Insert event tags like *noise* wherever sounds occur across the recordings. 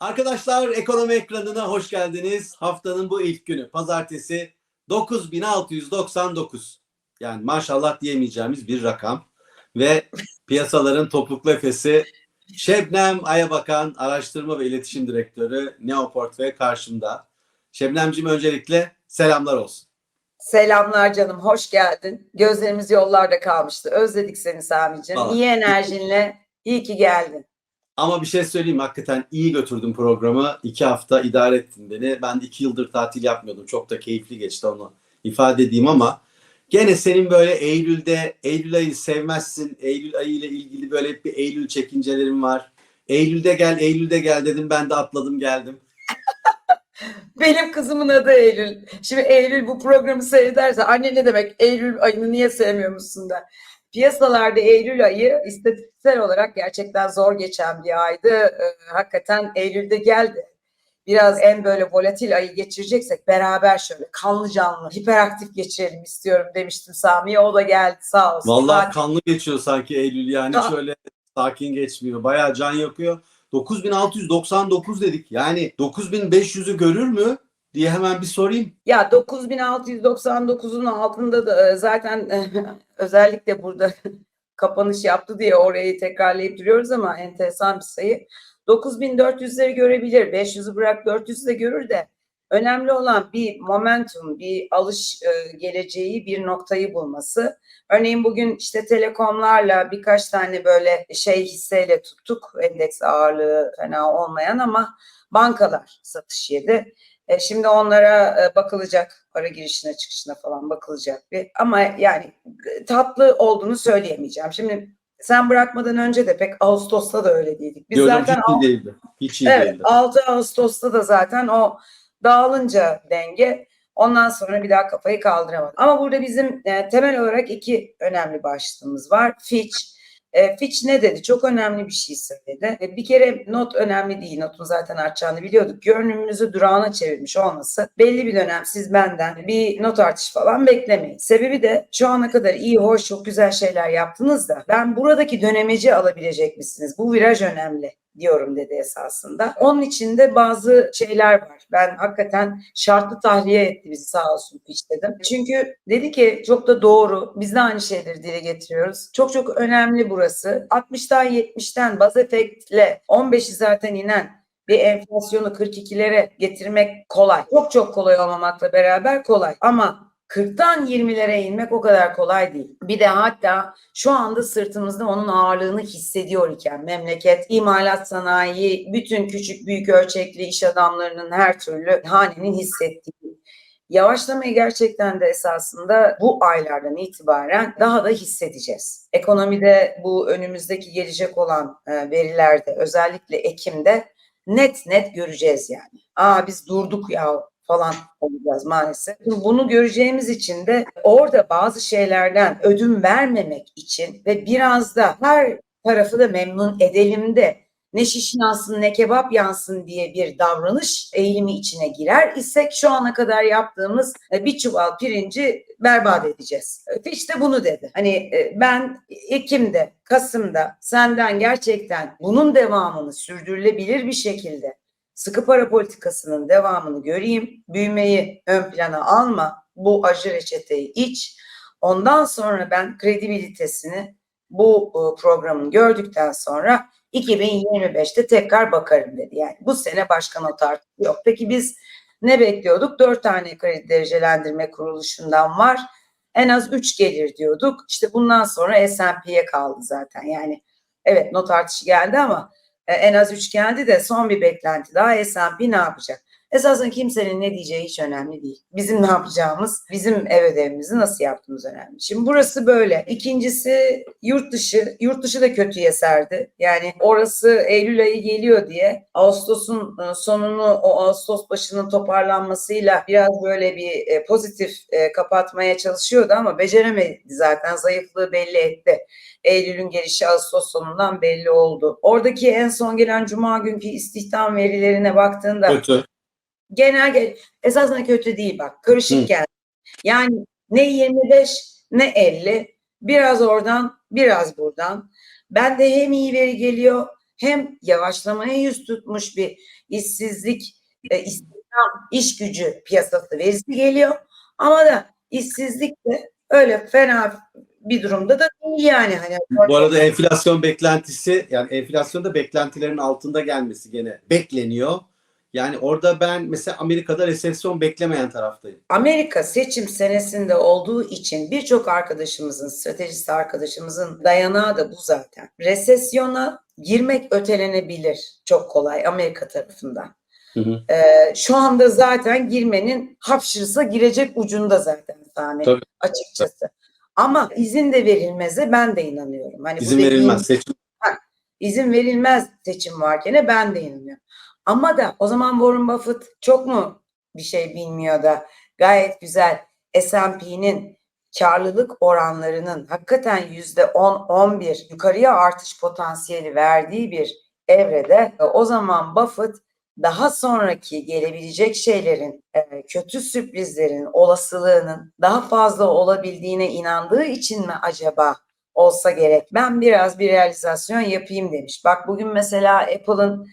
Arkadaşlar ekonomi ekranına hoş geldiniz. Haftanın bu ilk günü pazartesi 9699. Yani maşallah diyemeyeceğimiz bir rakam. Ve piyasaların topuklu efesi Şebnem Ayabakan Araştırma ve İletişim Direktörü Neoport ve karşımda. Şebnemciğim öncelikle selamlar olsun. Selamlar canım, hoş geldin. Gözlerimiz yollarda kalmıştı. Özledik seni. Vallahi. İyi enerjinle, iyi ki geldin. Ama bir şey söyleyeyim hakikaten iyi götürdün programı. İki hafta idare ettin beni. Ben iki yıldır tatil yapmıyordum. Çok da keyifli geçti onu ifade edeyim ama gene senin böyle Eylül'de Eylül ayı sevmezsin. Eylül ayı ile ilgili böyle bir Eylül çekincelerim var. Eylül'de gel, Eylül'de gel dedim. Ben de atladım geldim. *laughs* Benim kızımın adı Eylül. Şimdi Eylül bu programı seyrederse anne ne demek Eylül ayını niye sevmiyormuşsun der. Piyasalarda Eylül ayı istatistiksel olarak gerçekten zor geçen bir aydı. Ee, hakikaten Eylül'de geldi. Biraz en böyle volatil ayı geçireceksek beraber şöyle kanlı canlı, hiperaktif geçirelim istiyorum demiştim Sami'ye. O da geldi sağ olsun. Vallahi Zaten- kanlı geçiyor sanki Eylül yani şöyle sakin geçmiyor. Bayağı can yakıyor. 9699 dedik. Yani 9500'ü görür mü diye hemen bir sorayım. Ya 9699'un altında da e, zaten özellikle burada *laughs* kapanış yaptı diye orayı tekrarlayıp duruyoruz ama enteresan bir sayı. 9400'leri görebilir, 500'ü bırak 400'ü de görür de önemli olan bir momentum, bir alış e, geleceği, bir noktayı bulması. Örneğin bugün işte telekomlarla birkaç tane böyle şey hisseyle tuttuk endeks ağırlığı fena olmayan ama bankalar satış yedi. E, şimdi onlara e, bakılacak, para girişine çıkışına falan bakılacak bir. Ama yani e, tatlı olduğunu söyleyemeyeceğim. Şimdi sen bırakmadan önce de pek Ağustos'ta da öyle değildik. Biz Diyordum zaten hiç iyi değildi. Hiç iyi Evet, değildi. 6 Ağustos'ta da zaten o dağılınca denge ondan sonra bir daha kafayı kaldıramadı. Ama burada bizim e, temel olarak iki önemli başlığımız var. Fitch. E, Fitch ne dedi? Çok önemli bir şey söyledi. E, bir kere not önemli değil. Notun zaten artacağını biliyorduk. Görünümünüzü durağına çevirmiş olması belli bir dönem siz benden bir not artışı falan beklemeyin. Sebebi de şu ana kadar iyi, hoş, çok güzel şeyler yaptınız da ben buradaki dönemeci alabilecek misiniz? Bu viraj önemli diyorum dedi esasında. Onun içinde bazı şeyler var. Ben hakikaten şartlı tahliye etti bizi sağ olsun hiç dedim. Çünkü dedi ki çok da doğru. Biz de aynı şeyleri dile getiriyoruz. Çok çok önemli burası. 60'tan 70'ten baz efektle 15'i zaten inen bir enflasyonu 42'lere getirmek kolay. Çok çok kolay olmamakla beraber kolay. Ama 40'tan 20'lere inmek o kadar kolay değil. Bir de hatta şu anda sırtımızda onun ağırlığını hissediyor iken memleket, imalat sanayi, bütün küçük büyük ölçekli iş adamlarının her türlü hanenin hissettiği Yavaşlamayı gerçekten de esasında bu aylardan itibaren daha da hissedeceğiz. Ekonomide bu önümüzdeki gelecek olan e, verilerde özellikle Ekim'de net net göreceğiz yani. Aa biz durduk ya falan olacağız maalesef. Bunu göreceğimiz için de orada bazı şeylerden ödün vermemek için ve biraz da her tarafı da memnun edelim de ne şiş yansın ne kebap yansın diye bir davranış eğilimi içine girer isek şu ana kadar yaptığımız e, bir çuval pirinci berbat edeceğiz. E, de bunu dedi. Hani e, ben Ekim'de, Kasım'da senden gerçekten bunun devamını sürdürülebilir bir şekilde sıkı para politikasının devamını göreyim, büyümeyi ön plana alma, bu acı reçeteyi iç. Ondan sonra ben kredibilitesini bu e, programın gördükten sonra 2025'te tekrar bakarım dedi. Yani bu sene başka not artışı yok. Peki biz ne bekliyorduk? Dört tane kredi derecelendirme kuruluşundan var. En az üç gelir diyorduk. İşte bundan sonra S&P'ye kaldı zaten. Yani evet not artışı geldi ama en az üç geldi de son bir beklenti daha S&P ne yapacak? Esasında kimsenin ne diyeceği hiç önemli değil. Bizim ne yapacağımız, bizim ev ödevimizi nasıl yaptığımız önemli. Şimdi burası böyle. İkincisi yurt dışı. Yurt dışı da kötüye serdi. Yani orası Eylül ayı geliyor diye Ağustos'un e, sonunu o Ağustos başının toparlanmasıyla biraz böyle bir e, pozitif e, kapatmaya çalışıyordu ama beceremedi zaten. Zayıflığı belli etti. Eylül'ün gelişi Ağustos sonundan belli oldu. Oradaki en son gelen Cuma günkü istihdam verilerine baktığında Kötü. Genel esasında kötü değil bak. Karışık Hı. geldi. Yani ne 25 ne 50 biraz oradan biraz buradan. Ben de hem iyi veri geliyor hem yavaşlamaya yüz tutmuş bir işsizlik, e, istihdam, iş gücü piyasası verisi geliyor. Ama da işsizlik de öyle fena bir durumda da değil yani. Hani Bu arada enflasyon beklentisi yani enflasyonda beklentilerin altında gelmesi gene bekleniyor. Yani orada ben mesela Amerika'da resesyon beklemeyen taraftayım. Amerika seçim senesinde olduğu için birçok arkadaşımızın, stratejist arkadaşımızın dayanağı da bu zaten. Resesyona girmek ötelenebilir çok kolay Amerika tarafından. Hı hı. Ee, şu anda zaten girmenin hapşırsa girecek ucunda zaten sahne Tabii. açıkçası. Ama izin de verilmeze ben de inanıyorum. Hani bu İzin dediğim- verilmez. Seçim izin verilmez seçim varken ben de inanıyorum. Ama da o zaman Warren Buffett çok mu bir şey bilmiyor da gayet güzel S&P'nin karlılık oranlarının hakikaten yüzde 10-11 yukarıya artış potansiyeli verdiği bir evrede e, o zaman Buffett daha sonraki gelebilecek şeylerin, e, kötü sürprizlerin olasılığının daha fazla olabildiğine inandığı için mi acaba olsa gerek. Ben biraz bir realizasyon yapayım demiş. Bak bugün mesela Apple'ın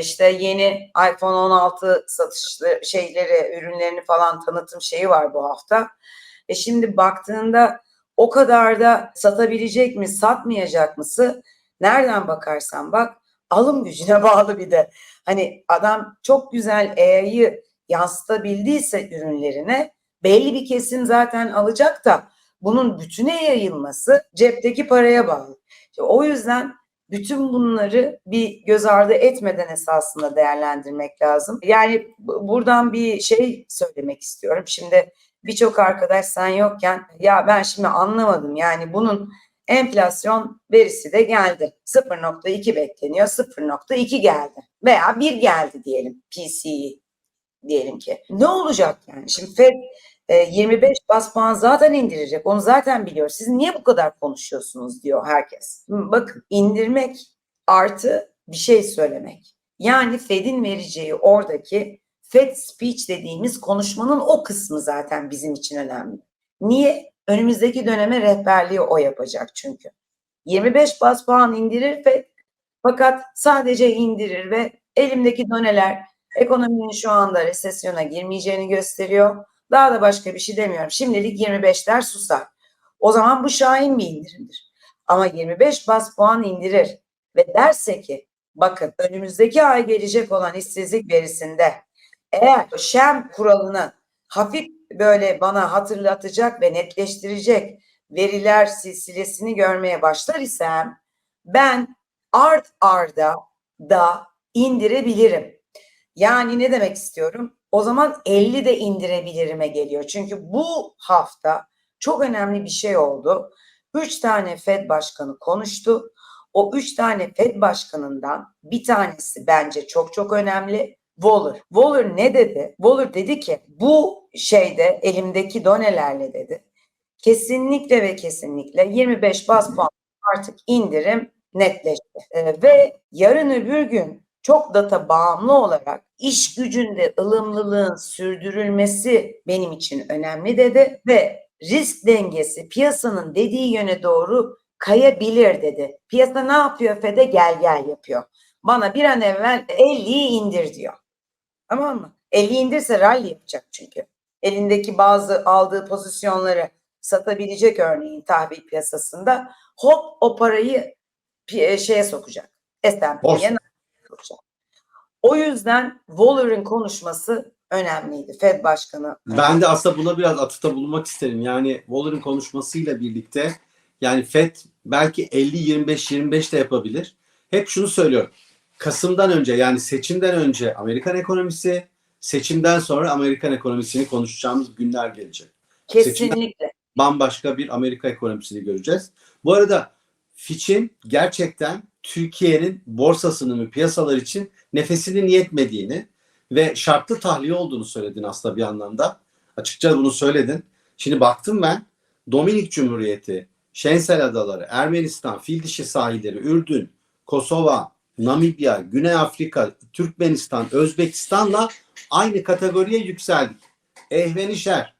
işte yeni iPhone 16 satışlı şeyleri, ürünlerini falan tanıtım şeyi var bu hafta. E şimdi baktığında o kadar da satabilecek mi, satmayacak mısı? Nereden bakarsan bak alım gücüne *laughs* bağlı bir de. Hani adam çok güzel AI'yı yansıtabildiyse ürünlerine belli bir kesim zaten alacak da bunun bütüne yayılması cepteki paraya bağlı. İşte o yüzden bütün bunları bir göz ardı etmeden esasında değerlendirmek lazım. Yani bu- buradan bir şey söylemek istiyorum. Şimdi birçok arkadaş sen yokken ya ben şimdi anlamadım yani bunun enflasyon verisi de geldi. 0.2 bekleniyor 0.2 geldi veya 1 geldi diyelim PCE diyelim ki. Ne olacak yani? Şimdi Fed e, 25 bas puan zaten indirecek. Onu zaten biliyor. Siz niye bu kadar konuşuyorsunuz diyor herkes. Bakın indirmek artı bir şey söylemek. Yani Fed'in vereceği oradaki Fed speech dediğimiz konuşmanın o kısmı zaten bizim için önemli. Niye? Önümüzdeki döneme rehberliği o yapacak çünkü. 25 bas puan indirir Fed fakat sadece indirir ve elimdeki doneler ekonominin şu anda resesyona girmeyeceğini gösteriyor. Daha da başka bir şey demiyorum. Şimdilik 25'ler susar. O zaman bu şahin bir indirimdir. Ama 25 bas puan indirir ve derse ki bakın önümüzdeki ay gelecek olan işsizlik verisinde eğer Şem kuralını hafif böyle bana hatırlatacak ve netleştirecek veriler silsilesini görmeye başlar isem ben art arda da indirebilirim. Yani ne demek istiyorum? O zaman 50 de indirebilirime geliyor. Çünkü bu hafta çok önemli bir şey oldu. 3 tane Fed başkanı konuştu. O 3 tane Fed başkanından bir tanesi bence çok çok önemli. Waller. Waller ne dedi? Waller dedi ki bu şeyde elimdeki donelerle dedi. Kesinlikle ve kesinlikle 25 bas puan artık indirim netleşti. Ee, ve yarın öbür gün çok data bağımlı olarak iş gücünde ılımlılığın sürdürülmesi benim için önemli dedi ve risk dengesi piyasanın dediği yöne doğru kayabilir dedi. Piyasa ne yapıyor Fed'e gel gel yapıyor. Bana bir an evvel 50'yi indir diyor. Tamam mı? 50 indirse rally yapacak çünkü. Elindeki bazı aldığı pozisyonları satabilecek örneğin tahvil piyasasında hop o parayı şeye sokacak. S&P'ye Sokacak. O yüzden Waller'ın konuşması önemliydi. Fed Başkanı. Ben de aslında buna biraz atıfta bulunmak isterim. Yani Waller'ın konuşmasıyla birlikte yani FED belki 50-25-25 de yapabilir. Hep şunu söylüyorum. Kasım'dan önce yani seçimden önce Amerikan ekonomisi, seçimden sonra Amerikan ekonomisini konuşacağımız günler gelecek. Kesinlikle. Bambaşka bir Amerika ekonomisini göreceğiz. Bu arada Fitch'in gerçekten Türkiye'nin borsasının ve piyasalar için nefesinin yetmediğini ve şartlı tahliye olduğunu söyledin aslında bir anlamda. Açıkça bunu söyledin. Şimdi baktım ben Dominik Cumhuriyeti, Şensel Adaları, Ermenistan, Fildişi sahilleri, Ürdün, Kosova, Namibya, Güney Afrika, Türkmenistan, Özbekistan'la aynı kategoriye yükseldik. Ehvenişer,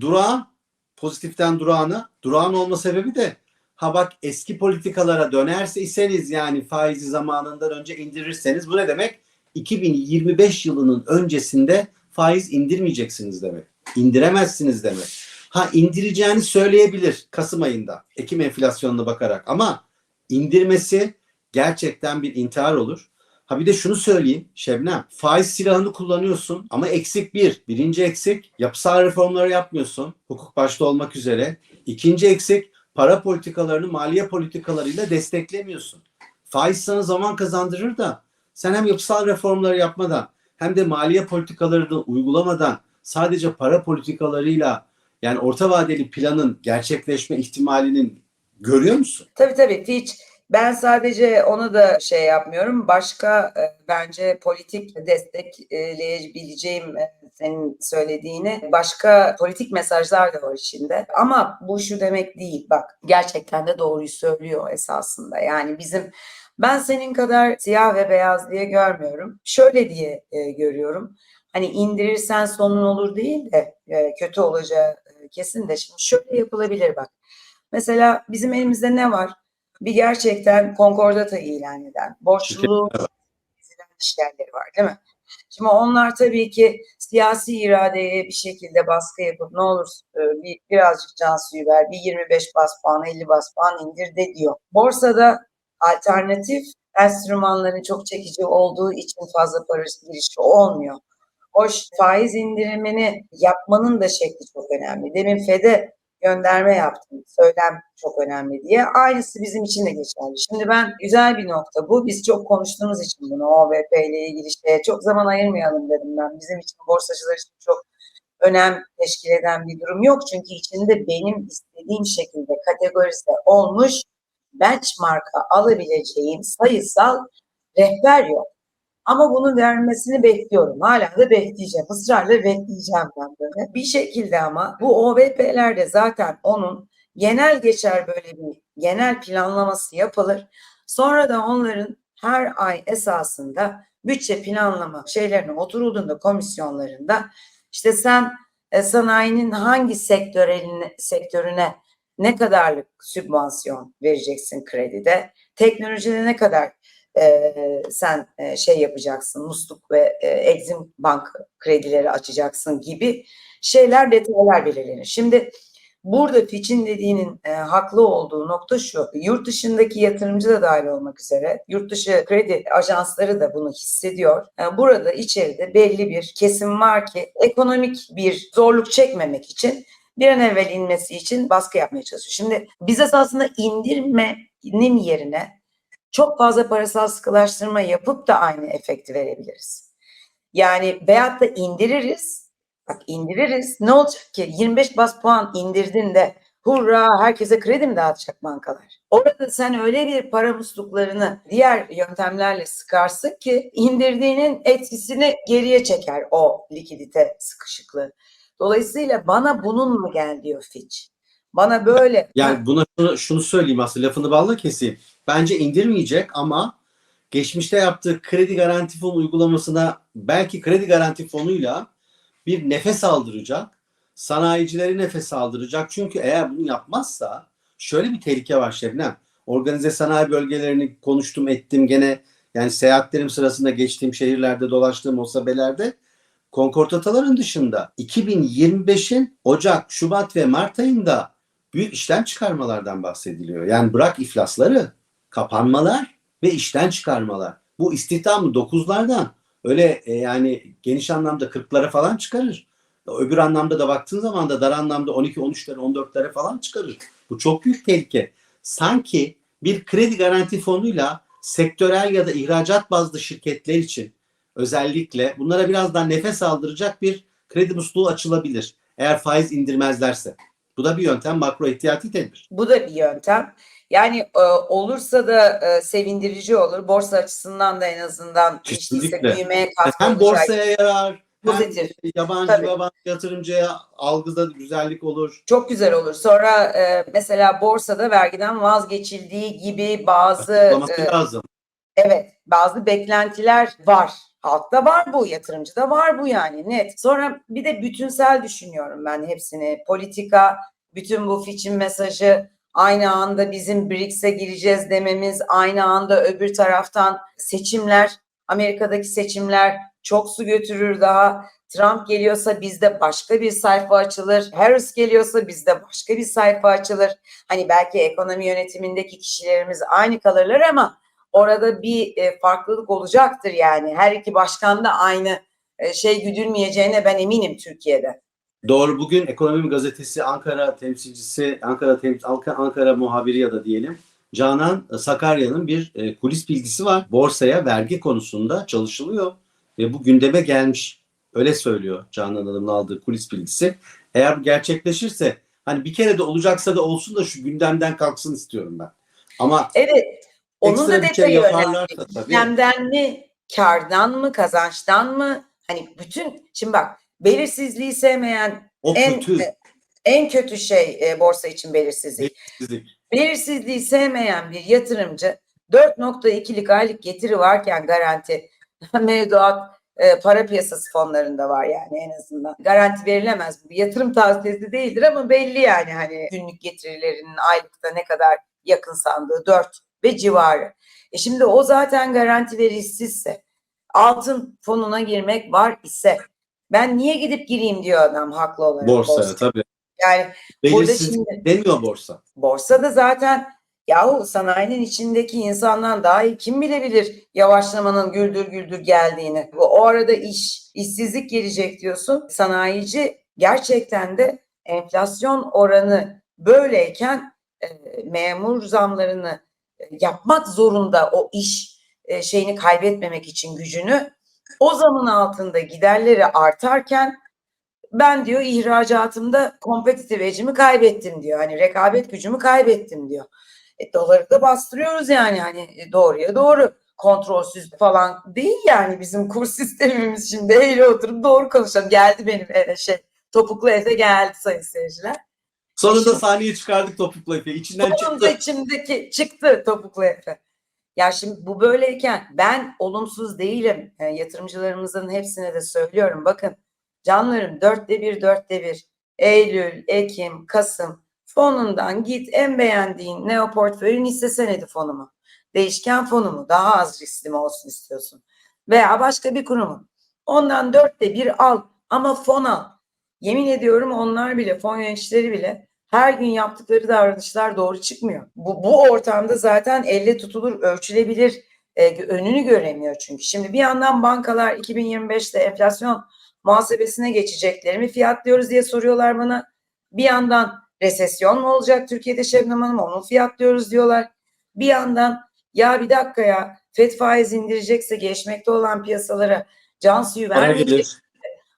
durağan, pozitiften durağına, durağan olma sebebi de ha bak eski politikalara dönerse iseniz yani faizi zamanından önce indirirseniz bu ne demek? 2025 yılının öncesinde faiz indirmeyeceksiniz demek. İndiremezsiniz demek. Ha indireceğini söyleyebilir Kasım ayında Ekim enflasyonuna bakarak ama indirmesi gerçekten bir intihar olur. Ha bir de şunu söyleyeyim Şebnem. Faiz silahını kullanıyorsun ama eksik bir. Birinci eksik yapısal reformları yapmıyorsun. Hukuk başta olmak üzere. İkinci eksik para politikalarını maliye politikalarıyla desteklemiyorsun. Faiz sana zaman kazandırır da sen hem yapısal reformları yapmadan hem de maliye politikalarını uygulamadan sadece para politikalarıyla yani orta vadeli planın gerçekleşme ihtimalinin görüyor musun? Tabii tabii Fitch ben sadece onu da şey yapmıyorum. Başka e, bence politik destekleyebileceğim e, senin söylediğini başka politik mesajlar da var içinde. Ama bu şu demek değil. Bak gerçekten de doğruyu söylüyor esasında. Yani bizim ben senin kadar siyah ve beyaz diye görmüyorum. Şöyle diye e, görüyorum. Hani indirirsen sonun olur değil de e, kötü olacağı e, kesin de şimdi şöyle yapılabilir bak. Mesela bizim elimizde ne var? Bir gerçekten konkordata ilan eden, borçluluğu işlerleri var değil mi? Şimdi onlar tabii ki siyasi iradeye bir şekilde baskı yapıp ne olur e, bir, birazcık can suyu ver, bir 25 bas puan, 50 bas puan indir de diyor. Borsada alternatif enstrümanların çok çekici olduğu için fazla para girişi olmuyor. Hoş faiz indirimini yapmanın da şekli çok önemli. Demin FED'e gönderme yaptım. Söylem çok önemli diye. Aynısı bizim için de geçerli. Şimdi ben güzel bir nokta bu. Biz çok konuştuğumuz için bunu OVP ile ilgili şeye çok zaman ayırmayalım dedim ben. Bizim için borsacılar için çok önem teşkil eden bir durum yok. Çünkü içinde benim istediğim şekilde kategorize olmuş benchmark'a alabileceğim sayısal rehber yok. Ama bunu vermesini bekliyorum. Hala da bekleyeceğim. Israrla bekleyeceğim ben böyle. Bir şekilde ama bu OVP'lerde zaten onun genel geçer böyle bir genel planlaması yapılır. Sonra da onların her ay esasında bütçe planlama şeylerine oturulduğunda komisyonlarında işte sen e, sanayinin hangi sektörüne, sektörüne ne kadarlık sübvansiyon vereceksin kredide, teknolojide ne kadar e, sen e, şey yapacaksın, musluk ve e, Exim Bank kredileri açacaksın gibi şeyler, detaylar belirlenir. Şimdi burada Fitch'in dediğinin e, haklı olduğu nokta şu, yurt dışındaki yatırımcı da dahil olmak üzere, yurt dışı kredi ajansları da bunu hissediyor. Yani burada içeride belli bir kesim var ki ekonomik bir zorluk çekmemek için bir an evvel inmesi için baskı yapmaya çalışıyor. Şimdi biz esasında indirmenin yerine çok fazla parasal sıkılaştırma yapıp da aynı efekti verebiliriz. Yani veyahut da indiririz. Bak indiririz. Ne olacak ki? 25 bas puan indirdin de hurra herkese kredi mi dağıtacak bankalar? Orada sen öyle bir para musluklarını diğer yöntemlerle sıkarsın ki indirdiğinin etkisini geriye çeker o likidite sıkışıklığı. Dolayısıyla bana bununla gel diyor Fitch. Bana böyle. Yani buna şunu, şunu söyleyeyim aslında lafını balla keseyim. Bence indirmeyecek ama geçmişte yaptığı kredi garanti fonu uygulamasına belki kredi garanti fonuyla bir nefes aldıracak. Sanayicileri nefes aldıracak. Çünkü eğer bunu yapmazsa şöyle bir tehlike var Şebnem. Organize sanayi bölgelerini konuştum ettim gene yani seyahatlerim sırasında geçtiğim şehirlerde dolaştığım o sabelerde konkordataların dışında 2025'in Ocak, Şubat ve Mart ayında büyük işten çıkarmalardan bahsediliyor. Yani bırak iflasları, kapanmalar ve işten çıkarmalar. Bu istihdamı 9'lardan öyle e, yani geniş anlamda 40'lara falan çıkarır. Öbür anlamda da baktığın zaman da dar anlamda 12, 13'lere, 14'lere falan çıkarır. Bu çok büyük tehlike. Sanki bir kredi garanti fonuyla sektörel ya da ihracat bazlı şirketler için özellikle bunlara biraz daha nefes aldıracak bir kredi musluğu açılabilir. Eğer faiz indirmezlerse. Bu da bir yöntem makro ihtiyati tedbir. Bu da bir yöntem. Yani e, olursa da e, sevindirici olur. Borsa açısından da en azından Kesinlikle. büyümeye katkı Hem olacak. borsaya yarar, Pozitif. hem yabancı Tabii. yabancı yatırımcıya algıda güzellik olur. Çok güzel olur. Sonra e, mesela borsada vergiden vazgeçildiği gibi bazı Açıklaması e, lazım. evet bazı beklentiler var. Halkta var bu, yatırımcıda var bu yani net. Sonra bir de bütünsel düşünüyorum ben hepsini. Politika, bütün bu Fitch'in mesajı, aynı anda bizim BRICS'e gireceğiz dememiz, aynı anda öbür taraftan seçimler, Amerika'daki seçimler çok su götürür daha. Trump geliyorsa bizde başka bir sayfa açılır. Harris geliyorsa bizde başka bir sayfa açılır. Hani belki ekonomi yönetimindeki kişilerimiz aynı kalırlar ama orada bir e, farklılık olacaktır yani. Her iki başkan da aynı e, şey güdülmeyeceğine ben eminim Türkiye'de. Doğru bugün Ekonomi Gazetesi Ankara temsilcisi, Ankara tem, Ankara, Ankara muhabiri ya da diyelim Canan Sakarya'nın bir e, kulis bilgisi var. Borsaya vergi konusunda çalışılıyor ve bu gündeme gelmiş. Öyle söylüyor Canan Hanım'ın aldığı kulis bilgisi. Eğer gerçekleşirse hani bir kere de olacaksa da olsun da şu gündemden kalksın istiyorum ben. Ama Evet. Onun da şey detayı önemli. yaparlarsa tabii. Gündemden mi, kardan mı, kazançtan mı? Hani bütün şimdi bak belirsizliği sevmeyen O en kötü. en kötü şey e, borsa için belirsizlik. Belirsizlik. Belirsizliği sevmeyen bir yatırımcı 4.2'lik aylık getiri varken garanti *laughs* mevduat e, para piyasası fonlarında var yani en azından. Garanti verilemez. Bu bir yatırım tavsiyesi değildir ama belli yani hani günlük getirilerinin aylıkta ne kadar yakın sandığı 4 ve civarı. E şimdi o zaten garanti verişsizse altın fonuna girmek var ise ben niye gidip gireyim diyor adam haklı olarak. Borsaya borsaya. tabii. Yani burada şimdi demiyor borsa. Borsada zaten yahu sanayinin içindeki insandan daha iyi kim bilebilir yavaşlamanın güldür güldür geldiğini. O arada iş, işsizlik gelecek diyorsun. Sanayici gerçekten de enflasyon oranı böyleyken e, memur zamlarını e, yapmak zorunda o iş e, şeyini kaybetmemek için gücünü. O zamın altında giderleri artarken ben diyor ihracatımda kompetitif edge'imi kaybettim diyor. Hani rekabet gücümü kaybettim diyor. E, doları da bastırıyoruz yani hani e, doğruya doğru kontrolsüz falan değil yani bizim kur *laughs* sistemimiz şimdi eğri oturup doğru konuşalım. Geldi benim e, şey topuklu Efe geldi sayın seyirciler. Sonunda sahneye çıkardık topuklu Efe. İçinden Sonunda çıktı. içimdeki çıktı topuklu Efe. Ya şimdi bu böyleyken ben olumsuz değilim. E, yatırımcılarımızın hepsine de söylüyorum. Bakın canlarım dörtte bir dörtte bir. Eylül, Ekim, Kasım fonundan git en beğendiğin neo portföyün hisse senedi fonu mu? Değişken fonu mu? Daha az riskli mi olsun istiyorsun? Veya başka bir kurumu. Ondan dörtte bir al ama fon al. Yemin ediyorum onlar bile fon yöneticileri bile her gün yaptıkları davranışlar doğru çıkmıyor. Bu, bu ortamda zaten elle tutulur, ölçülebilir e, önünü göremiyor çünkü. Şimdi bir yandan bankalar 2025'te enflasyon muhasebesine geçeceklerimi fiyatlıyoruz diye soruyorlar bana. Bir yandan resesyon mu olacak Türkiye'de Şebnem Hanım onu fiyatlıyoruz diyorlar. Bir yandan ya bir dakika ya FED faiz indirecekse gelişmekte olan piyasalara can suyu vermeyecek.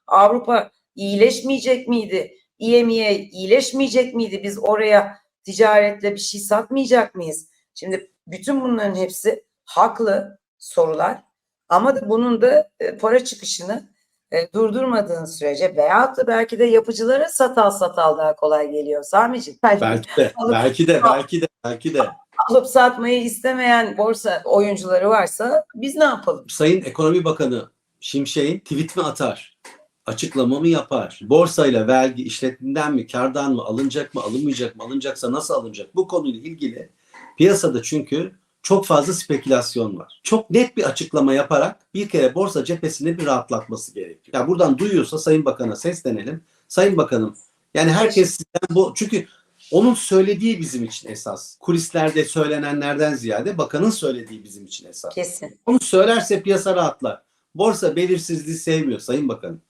Avrupa iyileşmeyecek miydi? EMEA iyileşmeyecek miydi? Biz oraya ticaretle bir şey satmayacak mıyız? Şimdi bütün bunların hepsi haklı sorular ama da bunun da e, para çıkışını e, durdurmadığın sürece veyahut da belki de yapıcılara satal satal daha kolay geliyor Sami'ciğim. Belki de, belki de, belki de, belki de. Alıp satmayı istemeyen borsa oyuncuları varsa biz ne yapalım? Sayın Ekonomi Bakanı Şimşek'in tweet mi atar? Açıklama mı yapar? Borsayla vergi işletimden mi, kardan mı, alınacak mı, alınmayacak mı, alınacaksa nasıl alınacak? Bu konuyla ilgili piyasada çünkü çok fazla spekülasyon var. Çok net bir açıklama yaparak bir kere borsa cephesinde bir rahatlatması gerekiyor. Ya buradan duyuyorsa Sayın Bakan'a seslenelim. Sayın Bakanım yani herkes sizden bu çünkü onun söylediği bizim için esas. Kulislerde söylenenlerden ziyade bakanın söylediği bizim için esas. Kesin. Onu söylerse piyasa rahatlar. Borsa belirsizliği sevmiyor Sayın Bakanım.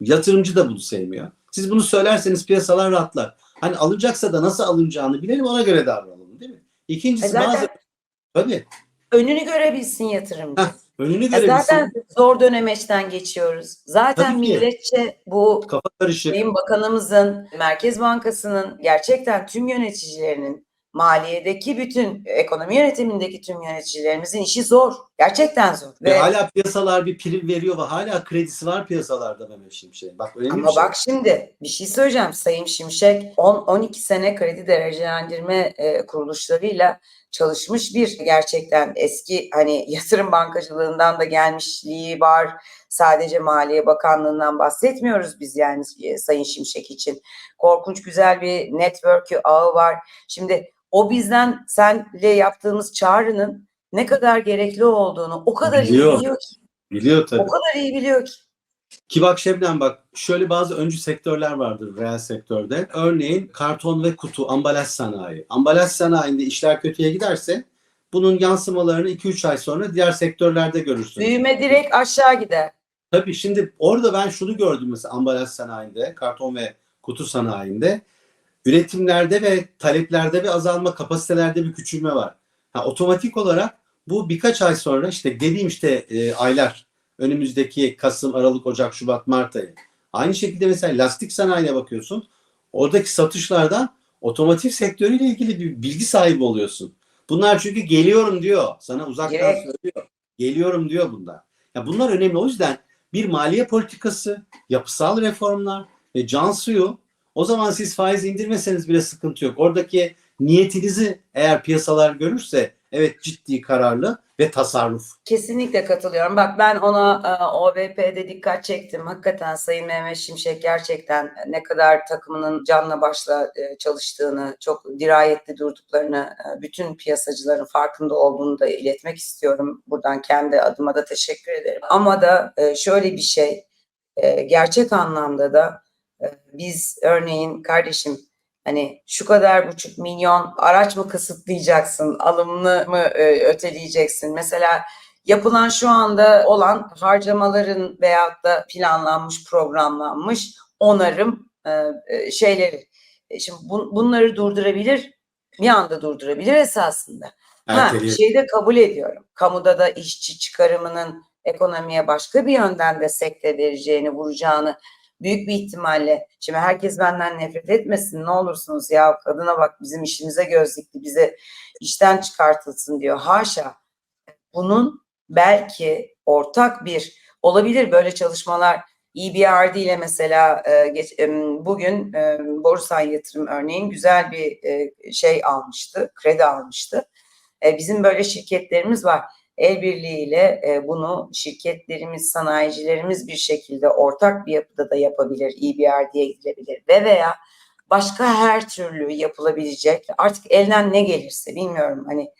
Yatırımcı da bunu sevmiyor. Siz bunu söylerseniz piyasalar rahatlar. Hani alınacaksa da nasıl alınacağını bilelim ona göre davranalım değil mi? İkincisi E zaten- bazı tabii Önünü görebilsin yatırımcı. Heh, önünü E görebilsin. Zaten zor dönemeçten geçiyoruz. Zaten milletçe bu Kafa karışık. Sayın Bakanımızın, Merkez Bankası'nın gerçekten tüm yöneticilerinin maliyedeki bütün ekonomi yönetimindeki tüm yöneticilerimizin işi zor. Gerçekten zor. Ve Ve, hala piyasalar bir prim veriyor ve hala kredisi var piyasalarda Mehmet Şimşek. Bak önemli ama bir şey. bak şimdi bir şey söyleyeceğim. Sayın Şimşek 10-12 sene kredi derecelendirme e, kuruluşlarıyla çalışmış bir gerçekten eski hani *laughs* yatırım bankacılığından da gelmişliği var. Sadece Maliye Bakanlığı'ndan bahsetmiyoruz biz yani e, Sayın Şimşek için. Korkunç güzel bir network'ü, ağı var. Şimdi o bizden senle yaptığımız çağrının ne kadar gerekli olduğunu o kadar Biliyor. iyi biliyor ki. Biliyor tabii. O kadar iyi biliyor ki. Ki bak Şebnem bak şöyle bazı öncü sektörler vardır reel sektörde. Örneğin karton ve kutu, ambalaj sanayi. Ambalaj sanayinde işler kötüye giderse bunun yansımalarını 2-3 ay sonra diğer sektörlerde görürsünüz. Büyüme direkt aşağı gider. Tabii şimdi orada ben şunu gördüm mesela ambalaj sanayinde, karton ve kutu sanayinde. Üretimlerde ve taleplerde bir azalma, kapasitelerde bir küçülme var. Ha, otomatik olarak bu birkaç ay sonra işte dediğim işte e, aylar önümüzdeki Kasım, Aralık, Ocak, Şubat, Mart ayı. Aynı şekilde mesela lastik sanayine bakıyorsun. Oradaki satışlardan otomotiv sektörüyle ilgili bir bilgi sahibi oluyorsun. Bunlar çünkü geliyorum diyor. Sana uzaktan Direkt. söylüyor. Geliyorum diyor bunlar. Ya bunlar önemli. O yüzden bir maliye politikası, yapısal reformlar ve can suyu o zaman siz faiz indirmeseniz bile sıkıntı yok. Oradaki niyetinizi eğer piyasalar görürse evet ciddi kararlı ve tasarruf. Kesinlikle katılıyorum. Bak ben ona e, OVP'de dikkat çektim. Hakikaten Sayın Mehmet Şimşek gerçekten ne kadar takımının canla başla e, çalıştığını, çok dirayetli durduklarını, e, bütün piyasacıların farkında olduğunu da iletmek istiyorum. Buradan kendi adıma da teşekkür ederim. Ama da e, şöyle bir şey, gerçek anlamda da biz örneğin kardeşim Hani şu kadar buçuk milyon araç mı kısıtlayacaksın, alımını mı e, öteleyeceksin? Mesela yapılan şu anda olan harcamaların veyahut da planlanmış, programlanmış onarım e, e, şeyleri. E, Şimdi bun- bunları durdurabilir, bir anda durdurabilir esasında. Ha, Erteleyelim. şeyi de kabul ediyorum. Kamuda da işçi çıkarımının ekonomiye başka bir yönden destek vereceğini, vuracağını büyük bir ihtimalle. Şimdi herkes benden nefret etmesin ne olursunuz ya kadına bak bizim işimize göz dikti bize işten çıkartılsın diyor. Haşa. Bunun belki ortak bir olabilir böyle çalışmalar EBRD ile mesela e, em, bugün e, Borusan Yatırım örneğin güzel bir e, şey almıştı, kredi almıştı. E, bizim böyle şirketlerimiz var. El birliğiyle e, bunu şirketlerimiz, sanayicilerimiz bir şekilde ortak bir yapıda da yapabilir, EBRD'ye gidilebilir ve veya başka her türlü yapılabilecek artık elden ne gelirse bilmiyorum hani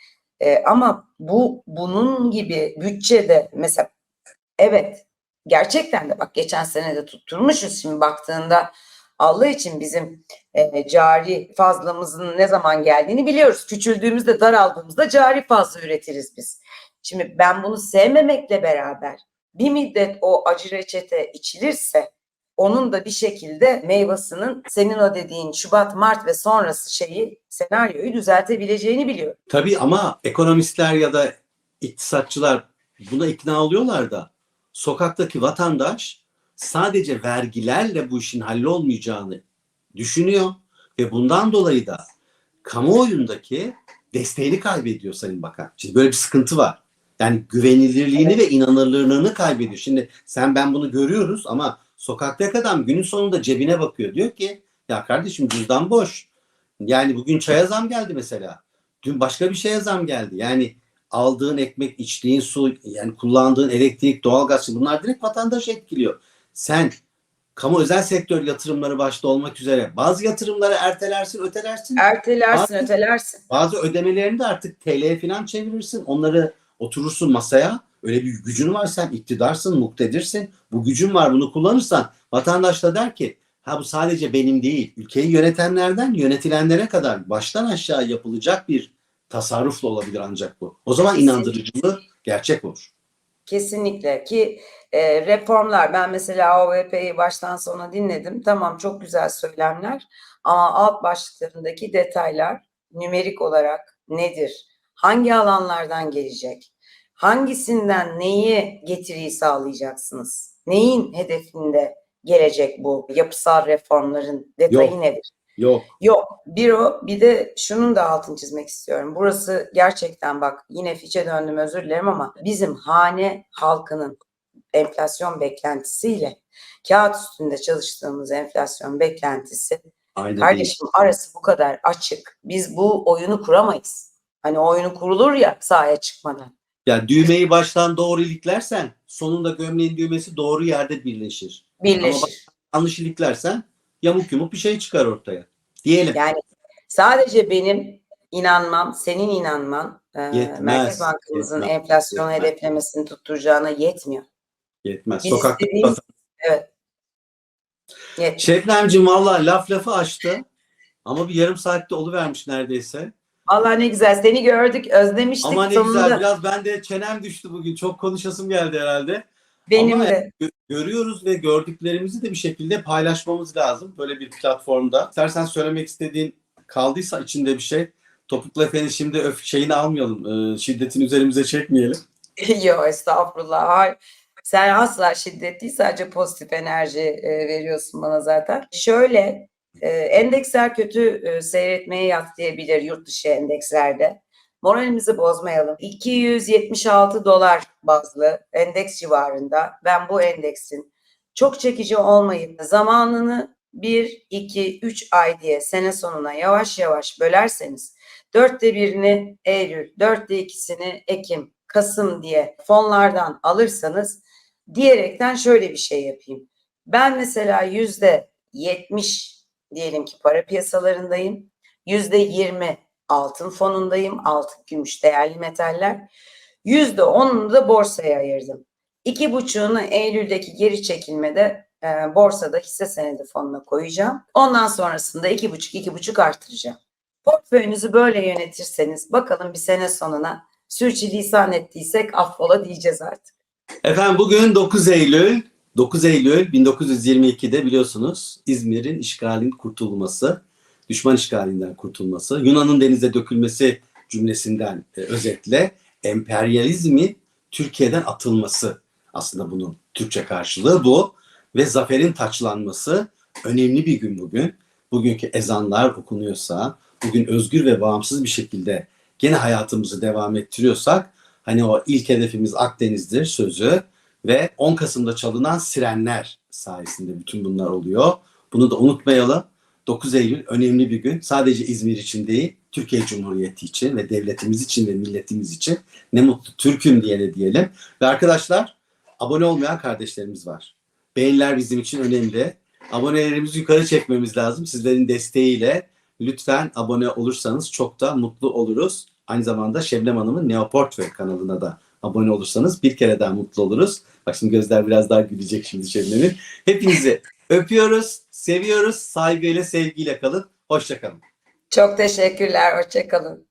e, ama bu bunun gibi bütçede mesela evet gerçekten de bak geçen sene de tutturmuşuz şimdi baktığında Allah için bizim e, cari fazlamızın ne zaman geldiğini biliyoruz. Küçüldüğümüzde daraldığımızda cari fazla üretiriz biz. Şimdi ben bunu sevmemekle beraber bir müddet o acı reçete içilirse onun da bir şekilde meyvasının senin o dediğin Şubat, Mart ve sonrası şeyi senaryoyu düzeltebileceğini biliyorum. Tabii ama ekonomistler ya da iktisatçılar buna ikna oluyorlar da sokaktaki vatandaş sadece vergilerle bu işin hallolmayacağını düşünüyor ve bundan dolayı da kamuoyundaki desteğini kaybediyor Sayın Bakan. Şimdi böyle bir sıkıntı var. Yani güvenilirliğini ve inanırlılığını kaybediyor. Şimdi sen ben bunu görüyoruz ama sokaktaki adam günün sonunda cebine bakıyor. Diyor ki ya kardeşim cüzdan boş. Yani bugün çaya zam geldi mesela. Dün başka bir şeye zam geldi. Yani aldığın ekmek, içtiğin su, yani kullandığın elektrik, doğalgaz bunlar direkt vatandaşı etkiliyor. Sen kamu özel sektör yatırımları başta olmak üzere bazı yatırımları ertelersin, ötelersin. Ertelersin, Bazı- ötelersin. Bazı ödemelerini de artık TL'ye falan çevirirsin. Onları oturursun masaya. Öyle bir gücün var sen iktidarsın, muktedirsin. Bu gücün var bunu kullanırsan vatandaş da der ki ha bu sadece benim değil. Ülkeyi yönetenlerden yönetilenlere kadar baştan aşağı yapılacak bir tasarrufla olabilir ancak bu. O zaman Kesinlikle. inandırıcılığı gerçek olur. Kesinlikle ki e, reformlar ben mesela OVP'yi baştan sona dinledim. Tamam çok güzel söylemler ama alt başlıklarındaki detaylar nümerik olarak nedir? Hangi alanlardan gelecek? Hangisinden neyi getiriyi sağlayacaksınız? Neyin hedefinde gelecek bu yapısal reformların detayı Yok. nedir? Yok. Yok bir o bir de şunun da altını çizmek istiyorum. Burası gerçekten bak yine fiçe döndüm özür dilerim ama bizim hane halkının enflasyon beklentisiyle kağıt üstünde çalıştığımız enflasyon beklentisi değil. kardeşim arası bu kadar açık. Biz bu oyunu kuramayız. Hani oyunu kurulur ya sahaya çıkmadan. Yani düğmeyi baştan doğru iliklersen sonunda gömleğin düğmesi doğru yerde birleşir. Birleşir. Yanlış iliklersen yamuk yumuk bir şey çıkar ortaya. Diyelim. Yani sadece benim inanmam, senin inanman e, Yetmez, Merkez Bankamızın yetmez, enflasyon yetmez. hedeflemesini tutturacağına yetmiyor. Yetmez. Biz Sokakta istediğimiz- Evet. Yetmiyor. Şebnemciğim valla laf lafı açtı. Ama bir yarım saatte oluvermiş neredeyse. Vallahi ne güzel seni gördük, özlemiştik Ama ne sonunda. güzel biraz ben de çenem düştü bugün. Çok konuşasım geldi herhalde. Benim Ama de. gö- görüyoruz ve gördüklerimizi de bir şekilde paylaşmamız lazım. Böyle bir platformda. İstersen söylemek istediğin kaldıysa içinde bir şey. Topuklu Efe'nin şimdi öf şeyini almayalım. e, şiddetini üzerimize çekmeyelim. *laughs* Yok estağfurullah. Hayır. Sen asla şiddet değil sadece pozitif enerji e, veriyorsun bana zaten. Şöyle e, endeksler kötü e, seyretmeye yatsıyabilir yurt dışı endekslerde. Moralimizi bozmayalım. 276 dolar bazlı endeks civarında. Ben bu endeksin çok çekici olmayıp zamanını 1, 2, 3 ay diye sene sonuna yavaş yavaş bölerseniz dörtte birini Eylül, dörtte ikisini Ekim, Kasım diye fonlardan alırsanız diyerekten şöyle bir şey yapayım. Ben mesela yüzde yetmiş diyelim ki para piyasalarındayım. Yüzde yirmi altın fonundayım. Altın, gümüş, değerli metaller. Yüzde onunu da borsaya ayırdım. İki buçuğunu Eylül'deki geri çekilmede e, borsada hisse senedi fonuna koyacağım. Ondan sonrasında iki buçuk iki buçuk artıracağım. Portföyünüzü böyle yönetirseniz bakalım bir sene sonuna sürçülisan ettiysek affola diyeceğiz artık. Efendim bugün 9 Eylül. 9 Eylül 1922'de biliyorsunuz İzmir'in işgalin kurtulması, düşman işgalinden kurtulması, Yunan'ın denize dökülmesi cümlesinden e, özetle emperyalizmin Türkiye'den atılması aslında bunun Türkçe karşılığı bu ve zaferin taçlanması önemli bir gün bugün. Bugünkü ezanlar okunuyorsa, bugün özgür ve bağımsız bir şekilde gene hayatımızı devam ettiriyorsak hani o ilk hedefimiz Akdeniz'dir sözü ve 10 Kasım'da çalınan sirenler sayesinde bütün bunlar oluyor. Bunu da unutmayalım. 9 Eylül önemli bir gün. Sadece İzmir için değil, Türkiye Cumhuriyeti için ve devletimiz için ve milletimiz için ne mutlu Türk'üm diyene diyelim. Ve arkadaşlar abone olmayan kardeşlerimiz var. Beğeniler bizim için önemli. Abonelerimizi yukarı çekmemiz lazım. Sizlerin desteğiyle lütfen abone olursanız çok da mutlu oluruz. Aynı zamanda Şebnem Hanım'ın Neoportföy kanalına da abone olursanız bir kere daha mutlu oluruz. Bak şimdi gözler biraz daha gülecek şimdi Şebnem'in. Hepinizi *laughs* öpüyoruz, seviyoruz. Saygıyla, sevgiyle kalın. Hoşçakalın. Çok teşekkürler. Hoşçakalın.